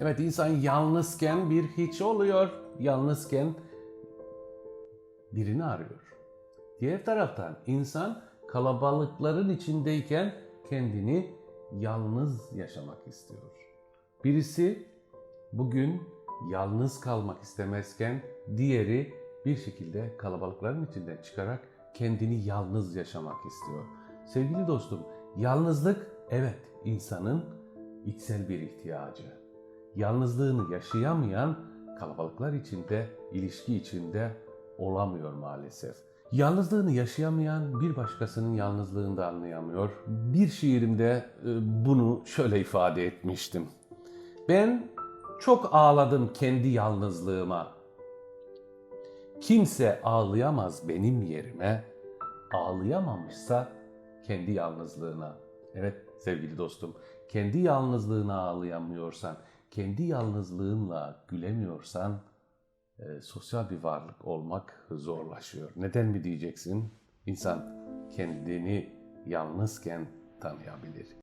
Evet insan yalnızken bir hiç oluyor. Yalnızken birini arıyor. Diğer taraftan insan kalabalıkların içindeyken kendini yalnız yaşamak istiyor. Birisi bugün yalnız kalmak istemezken diğeri bir şekilde kalabalıkların içinden çıkarak kendini yalnız yaşamak istiyor. Sevgili dostum, yalnızlık evet insanın içsel bir ihtiyacı. Yalnızlığını yaşayamayan kalabalıklar içinde, ilişki içinde olamıyor maalesef. Yalnızlığını yaşayamayan bir başkasının yalnızlığını da anlayamıyor. Bir şiirimde e, bunu şöyle ifade etmiştim. Ben çok ağladım kendi yalnızlığıma. Kimse ağlayamaz benim yerime. Ağlayamamışsa kendi yalnızlığına. Evet sevgili dostum, kendi yalnızlığına ağlayamıyorsan, kendi yalnızlığınla gülemiyorsan e, sosyal bir varlık olmak zorlaşıyor. Neden mi diyeceksin? İnsan kendini yalnızken tanıyabilir.